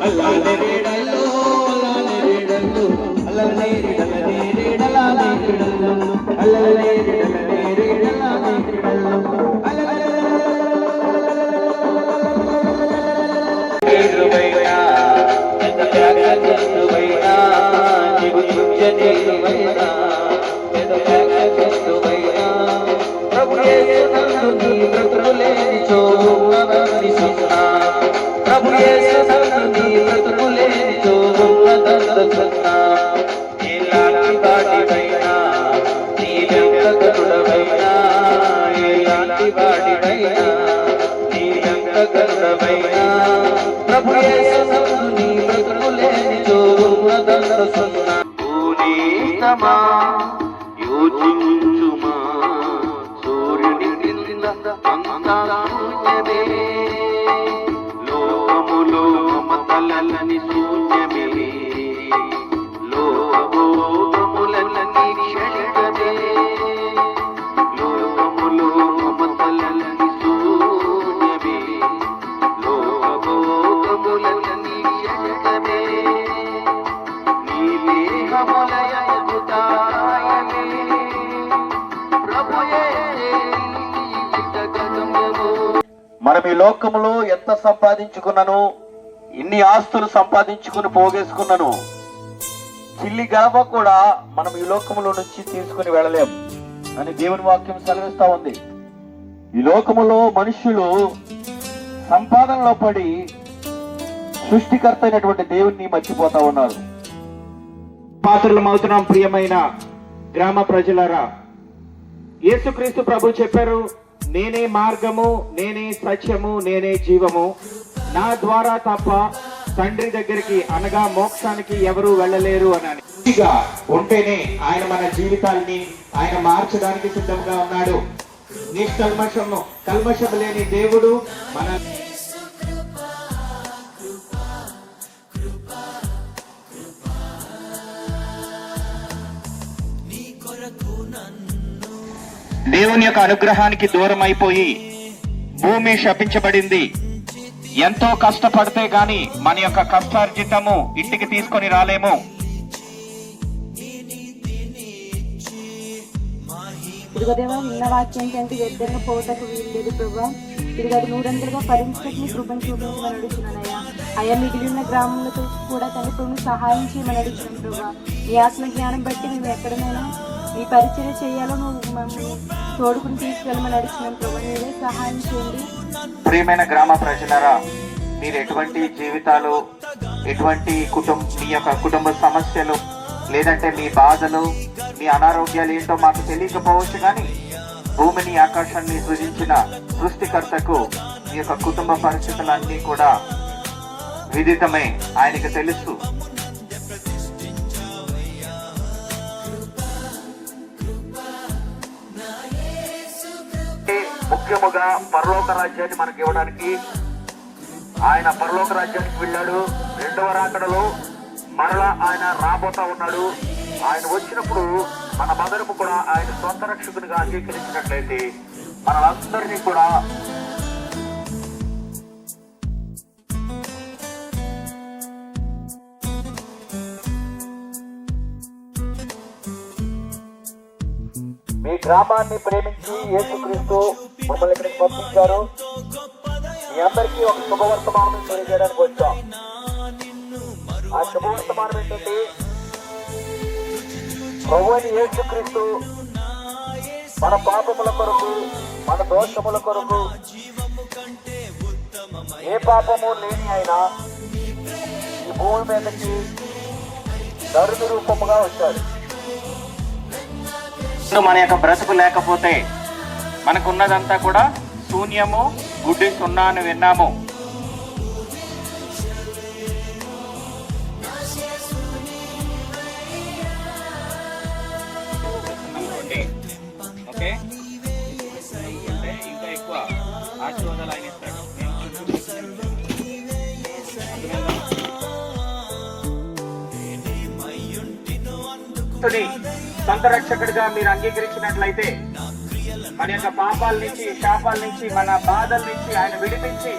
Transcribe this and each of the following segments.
అల్లానేరేడల్లో అల్లానేరేడల్లో అల్లనేరేడల్లనేరేడలానేరేడల్లో అల్లనేరేడల్లనేరేడలానేరేడల్లో నీరువైనా ఎంత త్యాగశక్తువైనా నీవు యుజ్యనీయువైనా ఎంత త్యాగశక్తువైనా ప్రభు యేసునందు గరుడవైనా ఎలాంటి వాడివైనా నీ వెంకటరుడవైనా ప్రభు నీ బ్రతుకులేని ఉన్నదనిసున్నా సున్నా యోచించుమా మనం ఈ లోకములో ఎంత సంపాదించుకున్నాను ఇన్ని ఆస్తులు సంపాదించుకుని పోగేసుకున్నాను చిల్లి గడప కూడా మనం ఈ లోకములో నుంచి తీసుకుని వెళ్ళలేం అని దేవుని వాక్యం సెలవిస్తా ఉంది. ఈ లోకములో మనుషులు సంపాదనలో పడి సృష్టికర్త అయినటువంటి దేవుణ్ణి మర్చిపోతా ఉన్నారు. పాత్రలమవుతున్నాం ప్రియమైన గ్రామ ప్రజలారా యేసుక్రీస్తు ప్రభు చెప్పారు నేనే మార్గము నేనే సత్యము నేనే జీవము. నా ద్వారా తప్ప తండ్రి దగ్గరికి అనగా మోక్షానికి ఎవరు వెళ్ళలేరు అని ఉంటేనే ఆయన మన జీవితాల్ని ఆయన మార్చడానికి సిద్ధంగా ఉన్నాడు. నిష్కల్మషము కల్మషము లేని దేవుడు మన దేవుని యొక్క అనుగ్రహానికి దూరం అయిపోయి భూమి శపించబడింది. ఎంతో కష్టపడితే గాని మన యొక్క కష్టార్జితము ఇంటికి తీసుకొని రాలేము. ఇదిగో దేవా విన్న వాక్యం కంటే వ్యర్థంగా పోటకు వీల్లేదు ప్రభా. ఇదిగో అది నూరంతలుగా ఫలించడానికి నీ కృపను చూపించమని అడుగుతున్నానయ్యా అయ్యా. మిగిలిన గ్రామంలో కూడా తండ్రి ప్రభు సహాయం చేయమని అడుగుతున్నాం ప్రభా. నీ ఆత్మ జ్ఞానం బట్టి మేము ఎక్కడైనా ఈ పరిచయం చేయాలో నువ్వు మమ్మల్ని తోడుకుని తీసుకెళ్ళమని అడుగుతున్నాం సహాయం చేయండి. ప్రియమైన గ్రామ ప్రజలరా మీరు ఎటువంటి జీవితాలు ఎటువంటి కుటుంబ మీ యొక్క కుటుంబ సమస్యలు లేదంటే మీ బాధలు మీ అనారోగ్యాలు ఏంటో మాకు తెలియకపోవచ్చు కానీ భూమిని ఆకాశాన్ని సృజించిన సృష్టికర్తకు మీ యొక్క కుటుంబ పరిస్థితులన్నీ కూడా విదితమే. ఆయనకు తెలుసు. ముఖ్యముగా పరలోక రాజ్యాన్ని మనకి ఇవ్వడానికి ఆయన పరలోక రాజ్యానికి వెళ్ళాడు. రెండవ రాకడలో మరలా ఆయన రాబోతా ఉన్నాడు. ఆయన వచ్చినప్పుడు మన మదనము కూడా ఆయన సొంత రక్షకునిగా అంగీకరించినట్లయితే మనందరినీ కూడా మీ గ్రామాన్ని ప్రేమించి యేసుక్రీస్తు మమ్మల్ని ఇక్కడికి పంపించారు. మీ అందరికీ ఒక శుభవర్తమానం తెలియజేయడానికి వచ్చాం. ఆ శుభవర్తమానం ఏంటంటే ప్రభుని యేసుక్రీస్తు మన పాపముల కొరకు మన దోషముల కొరకు ఏ పాపము లేని ఆయన ఈ భూమి మీదకి నరుని రూపముగా వచ్చాడు. మన యొక్క బ్రతుకు లేకపోతే మనకున్నదంతా కూడా శూన్యము గుడ్డి సున్నా అని విన్నాము. ఓకే? ఇంకా ఎక్కువ ఆశీర్వాదాలు ఆయన ఇస్తాడు. సొంత రక్షకుడిగా మీరు అంగీకరించినట్లయితే మన యొక్క పాపాల నుంచి శాపాల నుంచి మన బాధల నుంచి ఆయన విడిపించి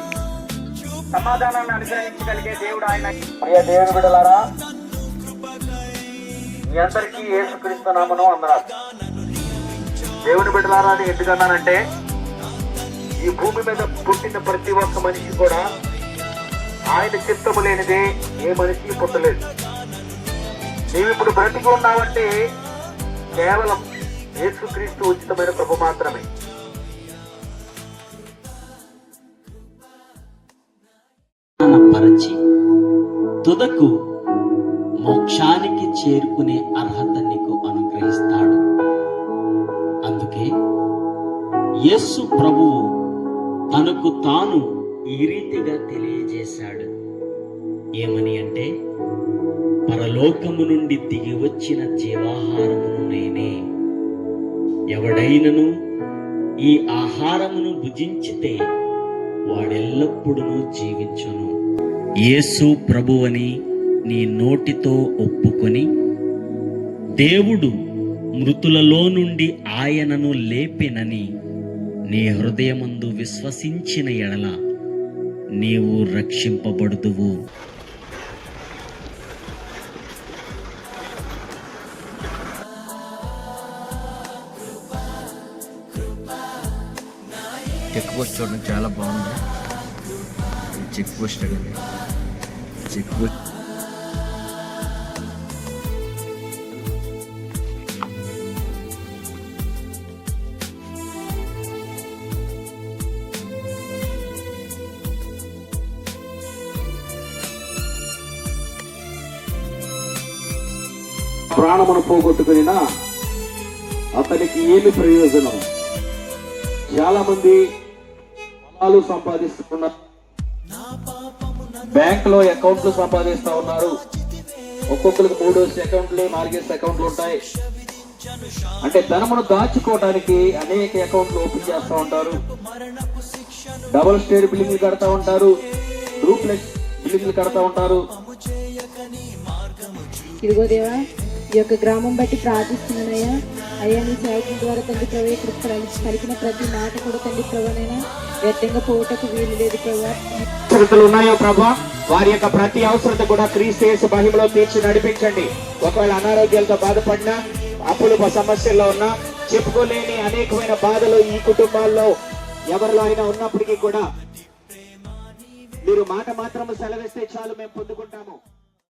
సమాధానాన్ని అనుగ్రహించగలిగే దేవుడు ఆయన. ప్రియ దేవుని బిడలారా మీ అందరికీ యేసుక్రీస్తు నామను అందరాలు దేవుని బిడ్డలారా అని ఎందుకన్నానంటే ఈ భూమి మీద పుట్టిన ప్రతి ఒక్క మనిషి కూడా ఆయన చిత్తము లేనిదే ఏ మనిషి పుట్టలేదు. నీవు ఇప్పుడు బ్రతికి ఉన్నావంటే కేవలం యేసుక్రీస్తు ఉచితమైన ప్రభు మాత్రమే. పరచి తుదకు మోక్షానికి చేరుకునే అర్హత నీకు అనుగ్రహిస్తాడు. అందుకే యస్సు ప్రభువు తనకు తాను ఈ రీతిగా తెలియజేశాడు. ఏమని అంటే పరలోకము నుండి దిగి వచ్చిన జీవాహారమును నేనే. ఎవడైనను ఈ ఆహారమును భుజించితే వాడెల్లప్పుడూ జీవించును. యేసు ప్రభువని నీ నోటితో ఒప్పుకొని దేవుడు మృతులలో నుండి ఆయనను లేపినని నీ హృదయమందు విశ్వసించిన ఎడల నీవు రక్షింపబడుదువు. చెక్ పోస్ట్ చూడడం చాలా బాగుంది. చెక్ పోస్ట్ అండి చెక్ పోస్ట్. ప్రాణమును పోగొట్టుకునినా అతనికి ఏమి ప్రయోజనం? చాలా మంది పొలాలు సంపాదిస్తున్నారు బ్యాంక్లో అకౌంట్లు సంపాదిస్తూ ఉన్నారు. ఒక్కొక్కరికి మూడు అకౌంట్లు నాలుగేసి అకౌంట్లు ఉంటాయి. అంటే ధనమును దాచుకోవడానికి అనేక అకౌంట్లు ఓపెన్ చేస్తూ ఉంటారు. డబుల్ స్టేర్ బిల్డింగ్లు కడతా ఉంటారు. డూప్లెక్స్ బిల్డింగ్లు కడతా ఉంటారు. ఇదిగో దేవా ఈ యొక్క గ్రామం బట్టి ప్రార్థిస్తున్నానయ్యా. అయ్యా నీ సేవకుల ద్వారా తండ్రి ప్రభు ఇక్కడ పలి- పలికిన ప్రతి మాట కూడా తండ్రి ప్రభానైనా వ్యర్థంగా పోవటకు వీలు లేదు ప్రభా. ఉన్నాయో ప్రభా? వారి యొక్క ప్రతి అవసరత కూడా క్రీస్తు యేసు మహిమలో తీర్చి నడిపించండి. ఒకవేళ అనారోగ్యాలతో బాధపడినా అప్పులు సమస్యల్లో ఉన్నా చెప్పుకోలేని అనేకమైన బాధలు ఈ కుటుంబాల్లో ఎవరిలో అయినా ఉన్నప్పటికీ కూడా మీరు మాట మాత్రం సెలవిస్తే చాలు మేము పొందుకుంటాము.